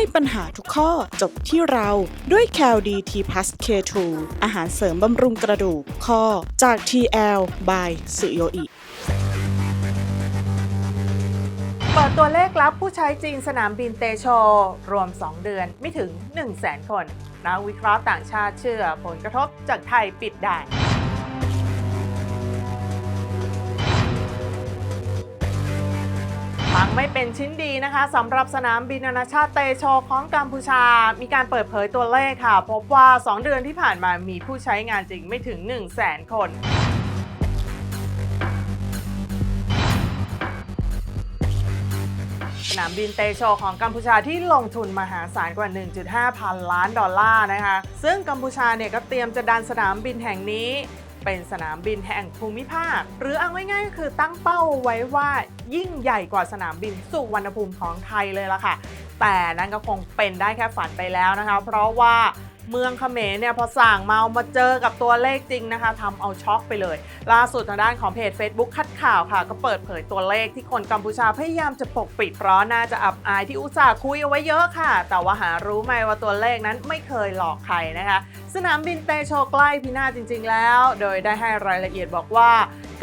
ให้ปัญหาทุกข้อจบที่เราด้วย c a l d t p l u s K2 อาหารเสริมบำรุงกระดูกข้อจาก TL by สุโยอิเปิดตัวเลขลับผู้ใช้จีนสนามบินเตโช รวม 2 เดือนไม่ถึง 1 0 0 0 0แสนคน นักวิเคราะห์ต่างชาติเชื่อผลกระทบจากไทยปิดด่าน ไม่เป็นชิ้นดีนะคะสำหรับสนามบินนานาชาติเตโชของกัมพูชา มีการเปิดเผยตัวเลขค่ะ พบว่า 2 เดือนที่ผ่านมามีผู้ใช้งานจริงไม่ถึง 1 0 0 0 0แสนคนสนามบินเตโชของกัมพูชาที่ลงทุนมหาศาลกว่า 1.5 พันล้านดอลลาร์นะคะ ซึ่งกัมพูชาเนี่ยก็เตรียมจะดันสนามบินแห่งนี้ เป็นสนามบินแห่งภูมิภาค หรือเอาง่ายๆก็คือตั้งเป้าไว้ว่ายิ่งใหญ่กว่าสนามบินสุวรรณภูมิของไทยเลยล่ะค่ะ แต่นั่นก็คงเป็นได้แค่ฝันไปแล้วนะคะ เพราะว่า เมืองเขมรเนี่ยพอสั่งเมามาเจอกับตัวเลขจริงนะคะทำเอาช็อกไปเลย ล่าสุดทางด้านของเพจ Facebook คัดข่าวค่ะ ก็เปิดเผยตัวเลขที่คนกัมพูชาพยายามจะปกปิดเพราะน่าจะอับอายที่อุตส่าห์คุยเอาไว้เยอะค่ะ แต่ว่าหารู้ไหมว่าตัวเลขนั้นไม่เคยหลอกใครนะคะ สนามบินเตโชใกล้พินาศจริง ๆ แล้ว โดยได้ให้รายละเอียดบอกว่า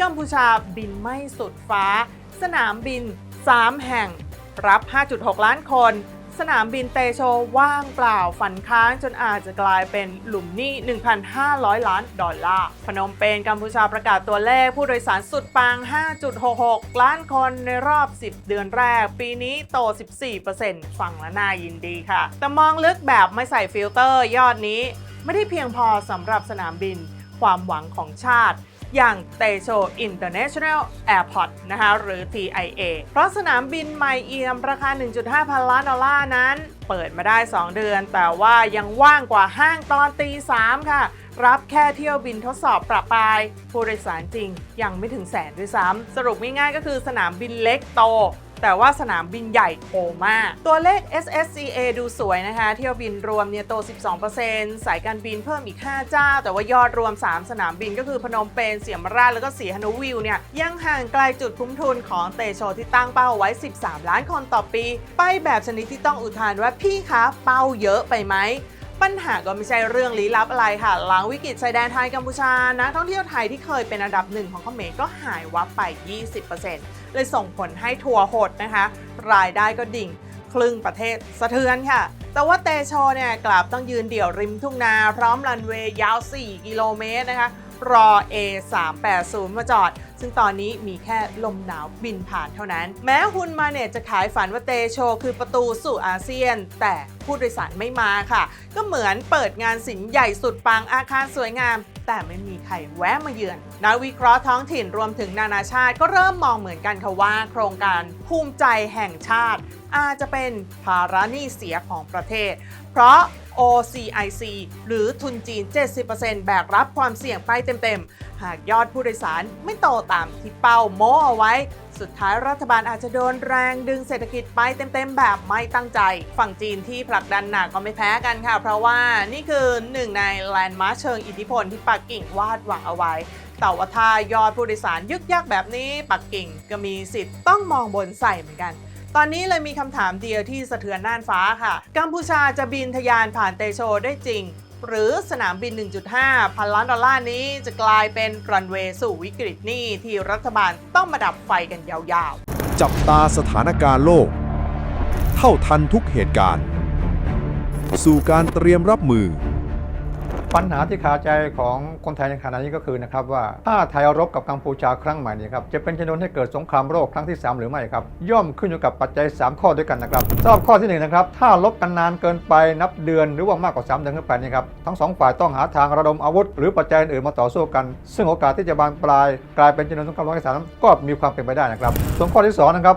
กัมพูชาบินไม่สุดฟ้า สนามบิน 3 แห่งรับ 5.6 ล้านคน สนามบินเตโชว่างเปล่าฝันค้างจนอาจจะกลายเป็นหลุมหนี้ 1,500 ล้านดอลลาร์ พนมเปญกัมพูชาประกาศตัวเลขผู้โดยสารสุดปัง 5.66 ล้านคนในรอบ 10 เดือนแรก ปีนี้โต 14%ฟังและน่ายินดีค่ะ แต่มองลึกแบบไม่ใส่ฟิลเตอร์ยอดนี้ ไม่ได้เพียงพอสำหรับสนามบินความหวังของชาติ อย่างเตโชอินเตอร์เนชั่นแนลแอร์พอร์ตนะคะหรือ TIA เพราะสนามบินใหม่เอี่ยมราคา 1.5 พันล้านดอลลาร์นั้น เปิดมาได้ 2 เดือน แต่ว่ายังว่างกว่าห้างตอนตี 3 ค่ะ รับแค่เที่ยวบินทดสอบประปายผู้โดยสารจริง ยังไม่ถึงแสนด้วยซ้ำสรุปง่ายๆก็คือสนามบินเล็กโต แต่ว่าสนามบินใหญ่โตมาก ตัวเลข SSCA ดูสวยนะคะ เที่ยวบินรวมเนี่ยโต 12%สายการบินเพิ่มอีก 5 เจ้า แต่ว่ายอดรวม 3 สนามบินก็คือพนมเปญเสียมราชแล้วก็สีฮานุวิวเนี่ยยังห่างไกลจุดคุ้มทุนของเตโชที่ตั้งเป้าไว้ 13 ล้านคนต่อปี ไปแบบชนิดที่ต้องอุทานว่าพี่คะเป้าเยอะไปไหม ปัญหาก็ไม่ใช่เรื่องลี้ลับอะไรค่ะ หลังวิกฤตชายแดนไทยกัมพูชานะท่องเที่ยวไทยที่เคยเป็นอันดับหนึ่งของเขมรก็หายวับไป 20%เลยส่งผลให้ทัวร์หดนะคะ รายได้ก็ดิ่ง ครึ่งประเทศสะเทือนค่ะ แต่ว่าเตโชเนี่ยกลับต้องยืนเดี่ยวริมทุ่งนา พร้อมรันเวย์ยาว 4 กิโลเมตรนะคะ รอ A380 มาจอด ซึ่งตอนนี้มีแค่ลมหนาวบินผ่านเท่านั้น แม้ฮุนมาเนี่ยจะขายฝันว่าเตโชคือประตูสู่อาเซียน แต่ผู้โดยสารไม่มาค่ะ ก็เหมือนเปิดงานสินใหญ่สุดปังอาคารสวยงาม แต่ไม่มีใครแวะมาเยือน นักวิเคราะห์ท้องถิ่นรวมถึงนานาชาติก็เริ่มมองเหมือนกันค่ะว่า โครงการภูมิใจแห่งชาติ อาจจะเป็นภาระหนี้เสียของประเทศ เพราะ OCIC หรือทุนจีน 70%แบกรับความเสี่ยงไปเต็มๆ หากยอดผู้โดยสารไม่โตตามที่เป้าโม้เอาไว้ สุดท้ายรัฐบาลอาจจะโดนแรงดึงเศรษฐกิจไปเต็มๆ แบบไม่ตั้งใจ ฝั่งจีนที่ผลักดันหนักก็ไม่แพ้กันค่ะ เพราะว่านี่คือหนึ่งในแลนด์มาร์คเชิงอิทธิพลที่ปักกิ่งวาดหวังเอาไว้แต่ว่าถ้ายอดผู้โดยสารยึกยักแบบนี้ปักกิ่งก็มีสิทธิ์ต้องมองบนใส่เหมือนกัน ตอนนี้เลยมีคำถามเดียวที่สะเทือนน่านฟ้าค่ะ กัมพูชาจะบินทะยานผ่านเตโชได้จริง หรือสนามบิน 1.5 พันล้านดอลลาร์นี้จะกลายเป็นรันเวย์สู่วิกฤตหนี้ที่รัฐบาลต้องมาดับไฟกันยาวๆ จับตาสถานการณ์โลก เท่าทันทุกเหตุการณ์ สู่การเตรียมรับมือ ปัญหาที่คาใจของคนไทยในขณะนี้ก็คือนะครับว่าถ้าไทยรบกับกัมพูชาครั้งใหม่นี้ครับจะเป็นชนวนให้เกิดสงครามโลกครั้งที่ 3 หรือไม่ครับ ย่อมขึ้นอยู่กับปัจจัย 3 ข้อด้วยกันนะครับสำหรับข้อที่1นะครับถ้ารบกันนานเกินไปนับเดือนหรือว่ามากกว่า 3 เดือนขึ้นไปนี่ครับทั้งสองฝ่ายต้องหาทางระดมอาวุธ หรือปัจจัยอื่นมาต่อสู้กัน ซึ่งโอกาสที่จะบานปลาย กลายเป็นชนวนสงครามโลกที่สามก็มีความเป็นไปได้นะครับส่วนข้อที่สองนะครับ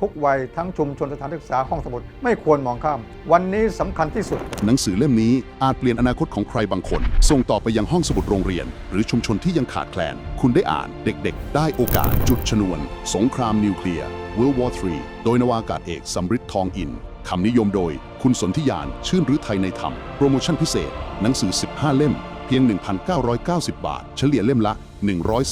ทุกวัยทั้งชุมชนสถานศึกษาห้องสมุดไม่ควรมองข้าม วันนี้สำคัญที่สุด หนังสือเล่มนี้อาจเปลี่ยนอนาคตของใครบางคน ส่งต่อไปยังห้องสมุดโรงเรียน หรือชุมชนที่ยังขาดแคลน คุณได้อ่านเด็กๆ ได้โอกาสจุดชนวน สงครามนิวเคลียร์ World War III โดยนวากาศเอกสำริดทองอินคำนิยมโดย คุณสนธิยาน ชื่นรือไทยในธรรม โปรโมชั่นพิเศษ หนังสือ 15 เล่ม เพียง 1,990 บาท เฉลี่ยเล่มละ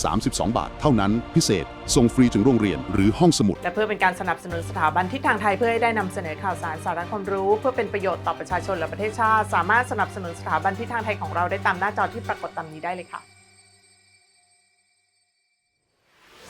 132 บาท เท่านั้นพิเศษ ส่งฟรีถึงโรงเรียนหรือห้องสมุด และเพื่อเป็นการสนับสนุนสถาบันทิศทางไทยเพื่อให้ได้นำเสนอข่าวสารสาระความรู้ เพื่อเป็นประโยชน์ต่อประชาชนและประเทศชาติ สามารถสนับสนุนสถาบันทิศทางไทยของเราได้ตามหน้าจอที่ปรากฏตามนี้ได้เลยค่ะ